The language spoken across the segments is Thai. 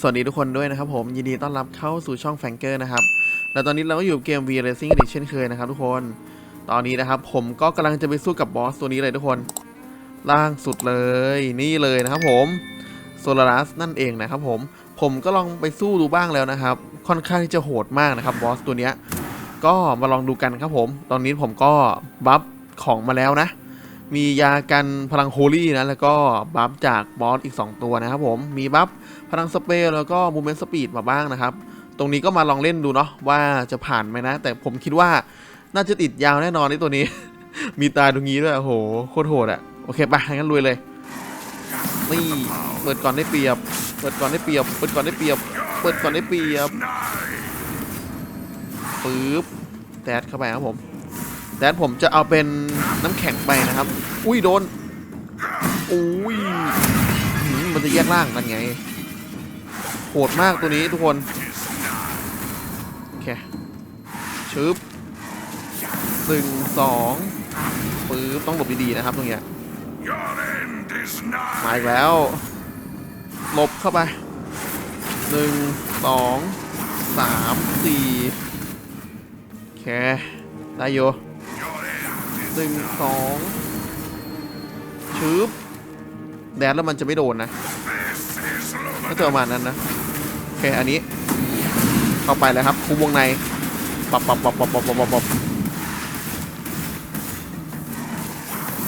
สวัสดีทุกคนด้วยนะครับผม ยินดีต้อนรับเข้าสู่ช่องแฟงเกอร์นะครับ และตอนนี้เราก็อยู่เกม V Racing อีเช่นเคยนะครับทุกคน ตอนนี้นะครับ ผมก็กำลังจะไปสู้กับบอสตัวนี้เลยทุกคน ล่างสุดเลยนี่เลยนะครับผมโซลารัสนั่นเองนะครับผมผมก็ลองไปสู้ดูบ้างแล้วนะครับ ค่อนข้างที่จะโหดมากนะครับบอสตัวเนี้ยก็มาลองดูกันครับผม ตอนนี้ผมก็บัฟของมาแล้วนะ มียากันพลังโฮลี่นะ แล้วก็บัฟจากบอสอีก 2 ตัวนะครับผม มีบัฟพลังสเปร์แล้วก็มูเมนต์สปีดมาบ้างนะครับ ตรงนี้ก็มาลองเล่นดูเนาะว่าจะผ่านไหมนะ แต่ผมคิดว่าน่าจะติดยาวแน่นอนในตัวนี้ มีตาตรงนี้ด้วยโอ้โหโคตรโหดอะโอเคปงั้นลุยเลยนี่เปิดก่อนได้เปรียบ เปิดก่อนได้เปรียบ เปิดก่อนได้เปรียบ เปิดก่อนได้เปรียบปึ๊บแดดเข้าไปครับผมแดดผมจะเอาเป็นน้ำแข็งไปนะครับ อุ้ยโดน อุ้ย มันจะแยกล่างกันไง โหดมากตัวนี้ทุกคน โอเค ชึบหนึ่งสองปื๊บต้องหลบดีๆนะครับตรงเนี้ยมาอีกแล้ว หลบเข้าไปหนึ่งสองสามสี่โอเค ได้อยู่ Your end is หนึ่งสอง ชึบแดดแล้วมันจะไม่โดนนะก็จะประมาณนั้นนะโอเคอันนี้ เข้าไปเลยครับคุมวงในปับปับปับปับปับปับปับปับ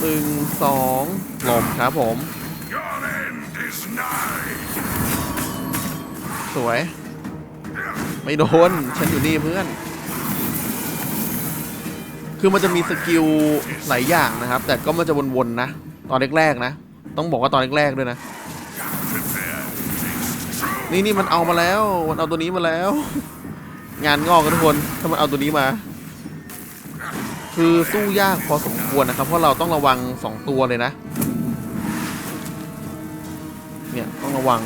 หนึ่งสองหลบครับผม สวย ไม่โดน ฉันอยู่นี่เพื่อน คือมันจะมีสกิลหลายอย่างนะครับ แต่ก็มันจะวนๆนะ ตอนแรกๆนะ ต้องบอกว่าตอนแรกๆด้วยนะ นี่นี่มันเอามาแล้ว มันเอาตัวนี้มาแล้ว งานงอกกันทุกคน ถ้ามันเอาตัวนี้มา คือสู้ยากพอสมควรนะครับ เพราะเราต้องระวังสองตัวเลยนะ เนี่ยต้องระวัง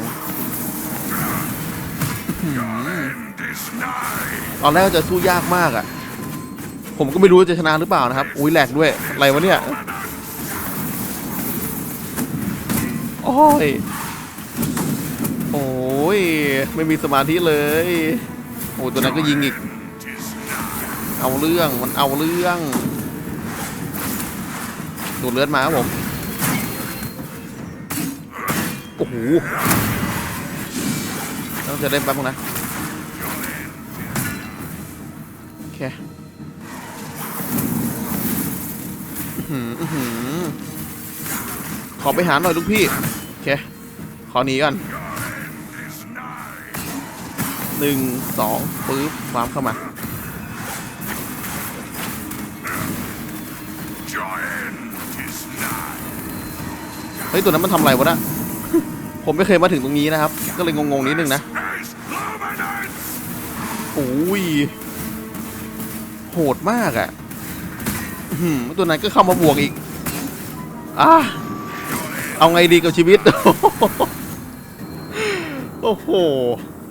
ตอนแรกจะสู้ยากมากอะ่ะ ผมก็ไม่รู้จะชนะหรือเปล่านะครับ อุ้ยแหลกด้วย อะไรวะเนี่ย โอ้ย โอ้ย ไม่มีสมาธิเลย โอ้ตัวนั้นก็ยิงอีก เอาเรื่อง มันเอาเรื่อง ดูดเลือดมาครับผม โอ้โหต้องจะเล่นแป๊บนึงนะ โอเคอื้อหืออื้อหือ ขอไปหาหน่อยลูกพี่ โอเค ขอหนีก่อนหนึ่งสองปึ๊บวามเข้ามา เฮ้ย ตัวนั้นมันทำอะไรวะนะ ผมไม่เคยมาถึงตรงนี้นะครับ ก็เลยงงๆนิดนึงนะโอ้ยโหดมากอะ่ะตัวนั้นก็เข้ามาบวกอีก อะ เอาไงดีกับชีวิต โอ้โห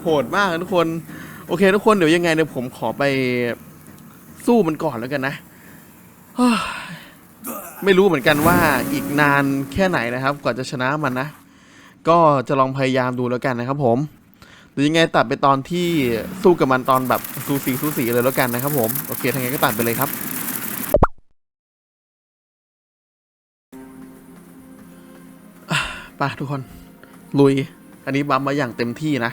โหดมากทุกคน โอเค ทุกคนเดี๋ยวยังไงเดี๋ยวผมขอไปสู้มันก่อนแล้วกันนะ ไม่รู้เหมือนกันว่าอีกนานแค่ไหนนะครับ กว่าจะชนะมันนะ ก็จะลองพยายามดูแล้วกันนะครับผมหรือยังไงตัดไปตอนที่สู้กับมันตอนแบบสูสีสูสีเลยแล้วกันนะครับผม โอเคทางไงก็ตัดไปเลยครับ อะไปทุกคน ลุย อันนี้บัมมาอย่างเต็มที่นะ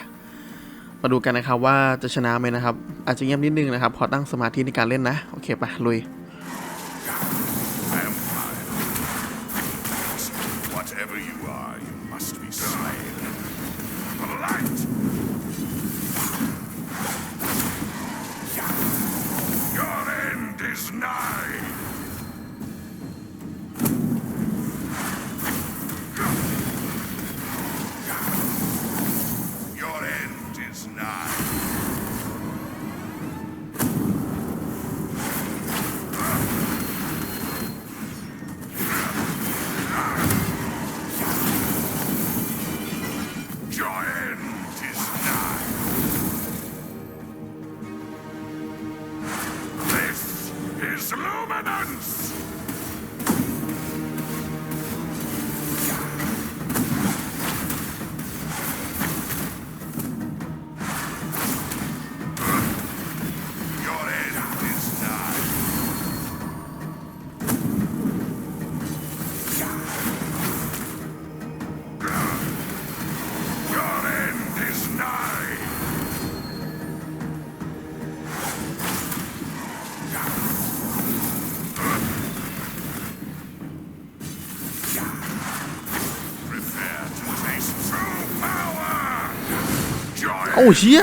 มาดูกันนะครับว่าจะชนะไหมนะครับ อาจจะเงียบนิดนึงนะครับขอตั้งสมาธิในการเล่นนะ โอเคไปลุย เอ้าเชี่ย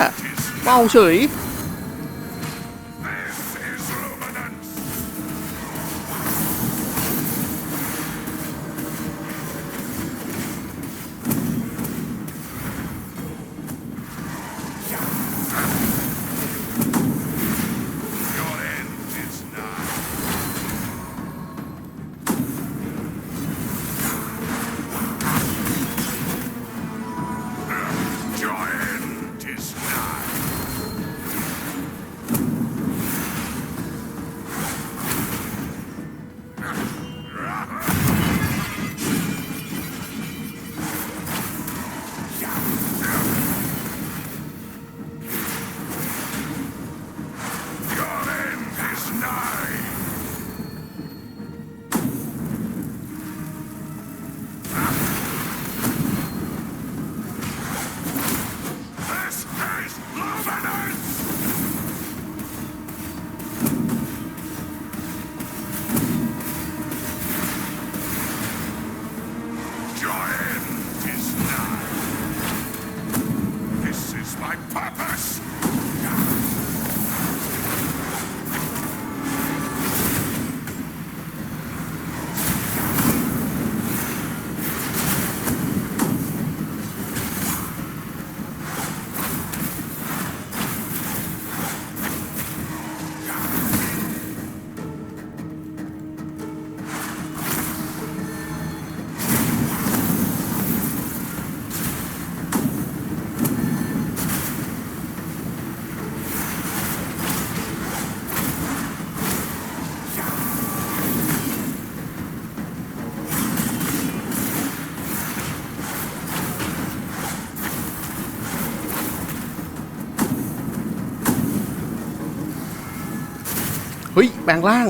เฮ้ยแปลงร่าง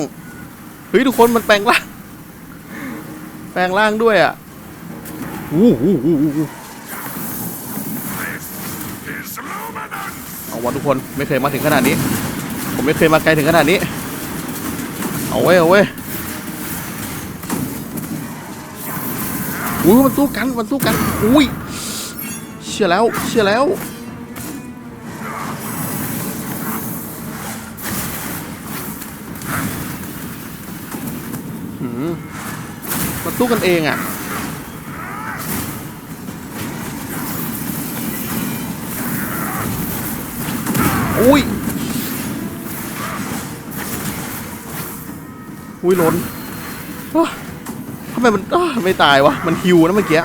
เฮ้ยทุกคนมันแปลงร่าง แปลงร่างด้วยอะอู้หูหูเอาวะทุกคนไม่เคยมาถึงขนาดนี้ ผมไม่เคยมาไกลถึงขนาดนี้ เอาเว้ยเอาเว้ยอุ้ยมันสู้กันมันสู้กันอุ้ยเชื่อแล้วเชื่อแล้ว มมันสู้กันเองอะ อุ้ย อุ้ยล้นว้าทำไมมันไม่ตายวะ มันฮิวนะเมื่อกี้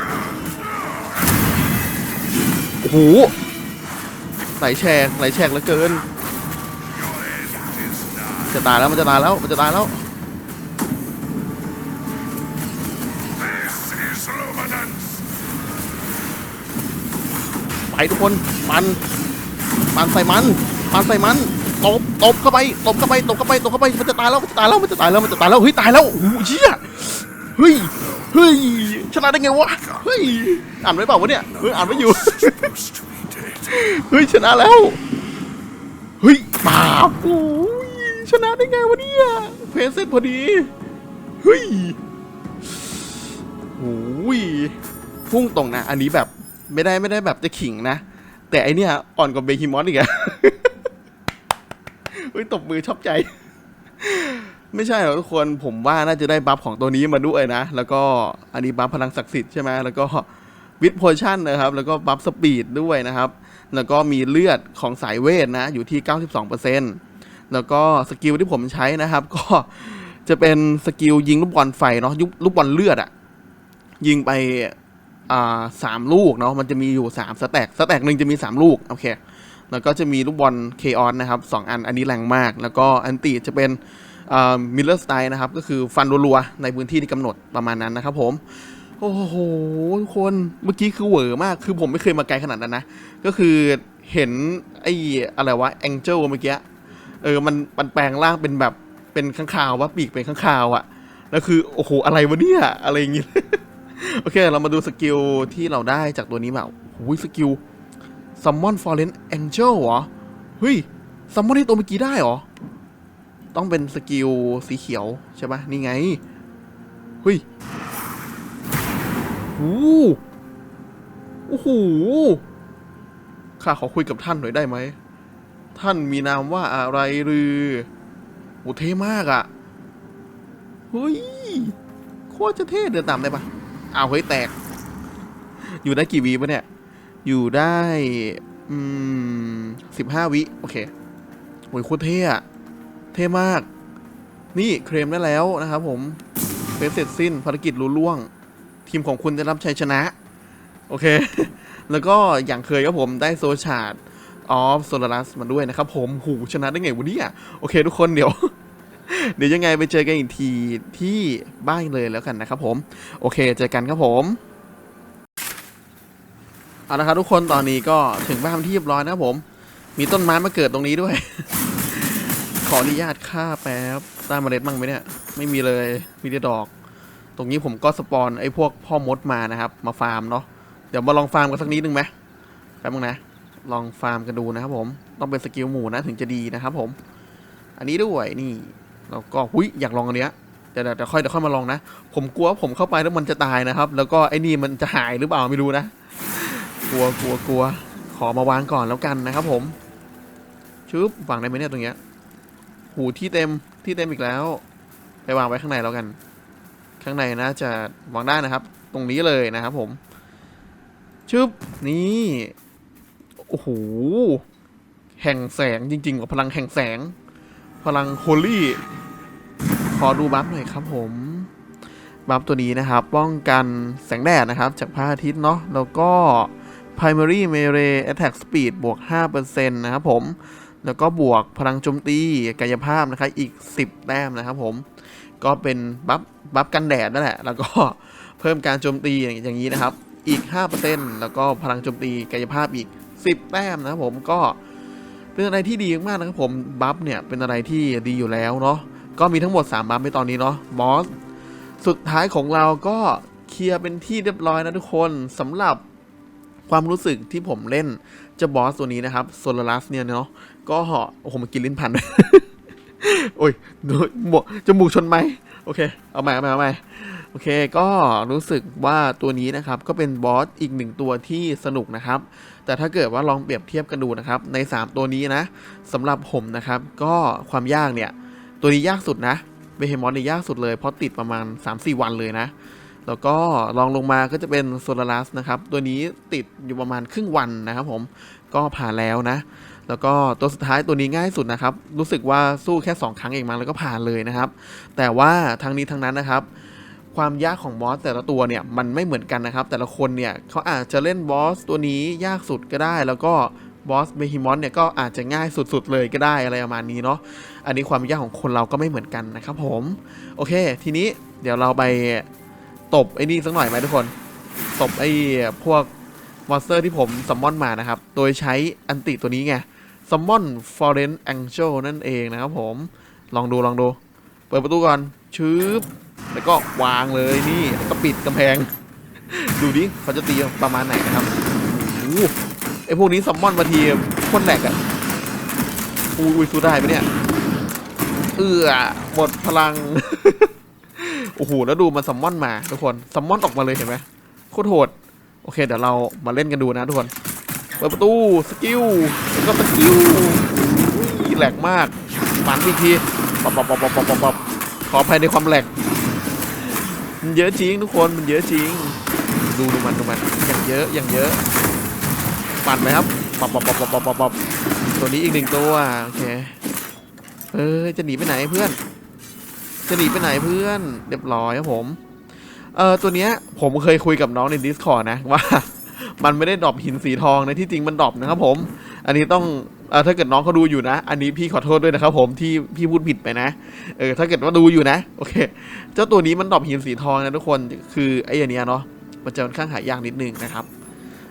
โอ้โหไหลแฉกไหลแฉกเหลือเกิน จะตายแล้วมันจะตายแล้ว มันจะตายแล้ว ไปทุกคนมันมันใส่มันมันใส่มันตบตบเข้าไปตบเข้าไปตบเข้าไปตบเข้าไปมันจะตายแล้วมันจะตายแล้วมันจะตายแล้วมันจะตายแล้วเฮ้ยตายแล้วโอ้โหเชี่ยเฮ้ยเฮ้ยชนะได้ไงวะเฮ้ยอ่านไว้เปล่าวะเนี่ยเฮ้ยอ่านไม่อยู่เฮ้ยชนะแล้วเฮ้ยปาบโอ้ยชนะได้ไงวะเนี่ยเพลเสร็จพอดีเฮ้ยโอ้ยพุ่งตรงนะ อันนี้แบบ ไม่ได้ไม่ได้แบบจะขิงนะ แต่ไอเนี่ยอ่อนกว่าเบคิมอสอีกอะเฮ้ยตบมือชอบใจ ไม่ใช่หรอกทุกคนผมว่าน่าจะได้บัฟของตัวนี้มาด้วยนะ แล้วก็อันนี้บัฟพลังศักดิ์สิทธิ์ใช่ไหมแล้วก็วิดโพชั่นนะครับ แล้วก็บัฟสปีดด้วยนะครับ แล้วก็มีเลือดของสายเวทนะ อยู่ที่ 92%แล้วก็สกิลที่ผมใช้นะครับ ก็จะเป็นสกิลยิงลูกบอลไฟเนาะยุบลูกบอลเลือดอะยิงไป สามลูกเนาะมันจะมีอยู่สามสแต็กสแต็กหนึ่งจะมีสามลูกโอเคแล้วก็จะมีลูกบอลเคออนนะครับสองอันอันนี้แรงมาก แล้วก็อันติจะเป็นมิลเลอร์สไตล์นะครับ ก็คือฟันรัวๆ ในพื้นที่ที่กำหนดประมาณนั้นนะครับผม โอ้โห ทุกคนเมื่อกี้คือเหวอมาก คือผมไม่เคยมาไกลขนาดนั้นนะ ก็คือเห็นไอ้อะไรวะแองเจิลเมื่อกี้เออมันมันแปลงร่างเป็นแบบเป็นข้างคาววะปีกเป็นข้างคาวอะแล้วคือ โอ้โห อะไรวะเนี่ย อะไรอย่างงี้ โอเค เรามาดูสกิลที่เราได้จากตัวนี้มาโอ้ยสกิล Summon Fallen Angel เหรอ เฮ้ยซัมมอนที่ตัวเมื่อกี้ได้เหรอ ต้องเป็นสกิลสีเขียวใช่ปะนี่ไง เฮ้ยโอ้โหโอ้โหข้าขอคุยกับท่านหน่อยได้ไหม ท่านมีนามว่าอะไรหรือโหเท่มากอะ่ะ เฮ้ย โคตรจะเท่เดินตามได้ปะ เอาเฮ้ยแตก อยู่ได้กี่วิปะเนี่ย อยู่ได้อืมสิบห้าวิ โอเคโอ้ยโคตรเท่อะเท่มาก นี่เคลมได้แล้วนะครับผมเป็นเสร็จสิ้นภารกิจรุ่ล่วง ทีมของคุณได้รับชัยชนะ โอเค แล้วก็อย่างเคยครับผมได้โซชาร์ดออฟโซลารัสมาด้วยนะครับผมหูชนะได้ไงวะเนี่ยโอเคทุกคนเดี๋ยว เดี๋ยวยังไงไปเจอกันอีกทีที่บ้านเลยแล้วกันนะครับผม โอเคเจอกันครับผมเอาละครับทุกคนตอนนี้ก็ถึงบ้านที่เรียบร้อยนะครับผม มีต้นไม้มาเกิดตรงนี้ด้วย ขออนุญาตฆ่าแป๊บได้เมล็ดมั่งไหมเนี่ย ไม่มีเลยมีแต่ดอก ตรงนี้ผมก็สปอนไอ้พวกพ่อมดมานะครับ มาฟาร์มเนาะเดี๋ยวมาลองฟาร์มกันสักนิดนึงไหมแป๊บนึงนะ ลองฟาร์มกันดูนะครับผม ต้องเป็นสกิลหมูนะถึงจะดีนะครับผม อันนี้ด้วยนี่ แล้วก็หุยอยากลองอันเนี้ยเดี๋ยวเดี๋ยวเดี๋ยวค่อยเดี๋ยวค่อยมาลองนะ ผมกลัวผมเข้าไปแล้วมันจะตายนะครับ แล้วก็ไอ้นี่มันจะหายหรือเปล่าไม่รู้นะ กลัวกลัวกลัว ขอมาวางก่อนแล้วกันนะครับ ผมชึบวางได้ไหมเนี่ยตรงเนี้ยหูที่เต็มที่เต็มอีกแล้ว ไปวางไว้ข้างในแล้วกัน ข้างในน่าจะวางได้นะครับ ตรงนี้เลยนะครับ ผมชึบนี่โอ้โหแห่งแสงจริงๆกับพลังแห่งแสง พลังโฮลี่ ขอดูบัฟหน่อยครับผมบัฟตัวนี้นะครับ ป้องกันแสงแดดนะครับ จากพระอาทิตย์เนาะแล้วก็ primary melee attack speed บวก 5%นะครับผม แล้วก็บวกพลังโจมตีกายภาพนะครับอีก 10 แต้มนะครับผม ก็เป็นบัฟบัฟกันแดดนั่นแหละ แล้วก็เพิ่มการโจมตีอย่างนี้นะครับ อีก 5%แล้วก็พลังโจมตีกายภาพอีก 10 แต้มนะครับผมก็เป็นอะไรที่ดีมากนะครับผม บัฟเนี่ยเป็นอะไรที่ดีอยู่แล้วเนาะ ก็มีทั้งหมด3บัฟในตอนนี้เนาะบอสสุดท้ายของเราก็เคลียร์เป็นที่เรียบร้อยนะทุกคนสำหรับความรู้สึกที่ผมเล่นเจะบอสตัวนี้นะครับโซลารัสเนี่ยเนาะก็โอ้โหมันกินลิ้นพันโอ้ยดูหมวกจมูกชนไหมโอเค เอาใหม่เอาใหม่เอาใหม่โอเค ก็รู้สึกว่าตัวนี้นะครับ ก็เป็นบอสอีกหนึ่งตัวที่สนุกนะครับ แต่ถ้าเกิดว่าลองเปรียบเทียบกันดูนะครับ ใน 3 ตัวนี้นะสำหรับผมนะครับ ก็ความยากเนี่ย ตัวนี้ยากสุดนะเบเฮมอนเนี่ยยากสุดเลย เพราะติดประมาณ 3-4 วันเลยนะ แล้วก็ลองลงมาก็จะเป็นโซลารัสนะครับ ตัวนี้ติดอยู่ประมาณครึ่งวันนะครับผมก็ผ่านแล้วนะ แล้วก็ตัวสุดท้ายตัวนี้ง่ายสุดนะครับ รู้สึกว่าสู้แค่ 2 ครั้งเองมั้งแล้วก็ผ่านเลยนะครับ แต่ว่าทั้งนี้ทั้งนั้นนะครับ ความยากของบอสแต่ละตัวเนี่ยมันไม่เหมือนกันนะครับ แต่ละคนเนี่ยเขาอาจจะเล่นบอสตัวนี้ยากสุดก็ได้แล้วก็ บอสเบฮิมอนเนี่ยก็อาจจะง่ายสุดๆเลยก็ได้อะไรประมาณนี้เนาะอันนี้ความยากของคนเราก็ไม่เหมือนกันนะครับผมโอเค ทีนี้เดี๋ยวเราไปตบไอ้นี่สักหน่อยไหมทุกคน ตบไอ้พวกมอนสเตอร์ที่ผมซัมมอนมานะครับ โดยใช้อันติตัวนี้ไงซัมมอนฟอร์เรนแองเจลนั่นเองนะครับผม ลองดูลองดู เปิดประตูก่อนชืบแล้วก็วางเลยนี่แล้วก็ปิดกำแพง ดูดิเขาจะตีประมาณไหนนะครับโอ้ ไอพวกนี้ซัมมอนมาทีโคนแหลกอะอุ้ยสู้ได้ไหมเนี่ย เอือหมดพลัง โอ้โห แล้วดูมันซัมมอนมาทุกคนซัมมอนออกมาเลยเห็นไหมโคตรโหด โอเค เดี๋ยวเรามาเล่นกันดูนะทุกคน เปิดประตู สกิล แล้วก็สกิลแหลกมากฝันอีกทีปับปับปับปับปับปับปับขออภัยในความแหลก มันเยอะจริงทุกคน มันเยอะจริง ดูดูมันดูมัน อย่างเยอะ อย่างเยอะ ปั่นไหมครับปับปับปับปับปับปับปับตัวนี้อีกหนึ่งตัวโอเคเออจะหนีไปไหนเพื่อน จะหนีไปไหนเพื่อนเรียบร้อยครับผมเออตัวเนี้ยผมเคยคุยกับน้องใน Discord นะว่า มันไม่ได้ดรอปหินสีทองในะที่จริงมันดรอปนะครับผม อันนี้ต้องเออถ้าเกิดน้องเขาดูอยู่นะ อันนี้พี่ขอโทษด้วยนะครับผมที่พี่พูดผิดไปนะเออถ้าเกิดว่าดูอยู่นะโอเค เจ้าตัวนี้มันดรอปหินสีทองนะทุกคนคือไอ้อันเนี้ยเนาะมันจะค่อนข้างหายากนิดนึงนะครับ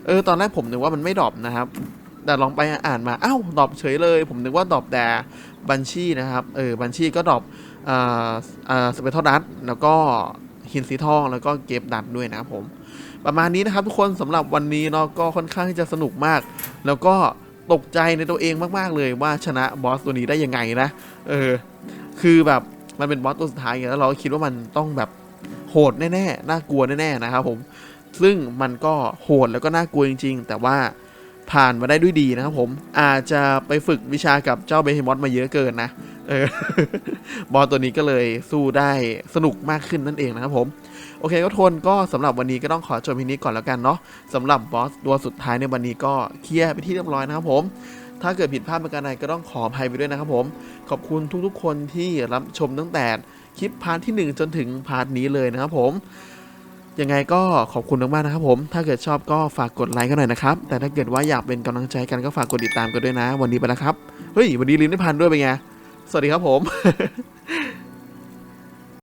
เออตอนแรกผมนึกว่ามันไม่ดรอปนะครับ แต่ลองไปอ่านมาอ้าวดรอปเฉยเลย ผมนึกว่าดรอปแต่บัญชีนะครับเออบัญชีก็ดรอปอ่าอ่าสเปเทอร์ดัตแล้วก็หินสีทองแล้วก็เก็บดัตด้วยนะครับผมประมาณนี้นะครับทุกคนสำหรับวันนี้เนาะก็ค่อนข้างที่จะสนุกมาก แล้วก็ตกใจในตัวเองมาก ๆ เลยว่าชนะบอสตัวนี้ได้ยังไงนะเออคือแบบมันเป็นบอสตัวสุดท้ายไงแล้วเราคิดว่ามันต้องแบบโหดแน่ๆน่ากลัวแน่ๆนะครับผม ซึ่งมันก็โหดแล้วก็น่ากลัวจริง ๆ แต่ว่าผ่านมาได้ด้วยดีนะครับผมอาจจะไปฝึกวิชากับเจ้าเบเฮมอสมาเยอะเกินนะเออบอสตัวนี้ก็เลยสู้ได้สนุกมากขึ้นนั่นเองนะครับผมโอเคก็ทนก็สำหรับวันนี้ก็ต้องขอจบเพียงนี้ก่อนแล้วกันเนาะสำหรับบอสตัวสุดท้ายในวันนี้ก็เคลียร์ไปที่เรียบร้อยนะครับผมถ้าเกิดผิดพลาดประการใดก็ต้องขออภัยไปด้วยนะครับผม ขอบคุณทุกๆคนที่รับชมตั้งแต่คลิปพาร์ทที่ 1 จนถึงพาร์ทนี้เลยนะครับผม ยังไงก็ขอบคุณมากๆนะครับผม ถ้าเกิดชอบก็ฝากกดไลค์กันหน่อยนะครับ แต่ถ้าเกิดว่าอยากเป็นกำลังใจกันก็ฝากกดติดตามกันด้วยนะ วันนี้ไปแล้วครับ เฮ้ย วันนี้ลิ้นได้พันด้วยเป็นไง สวัสดีครับผม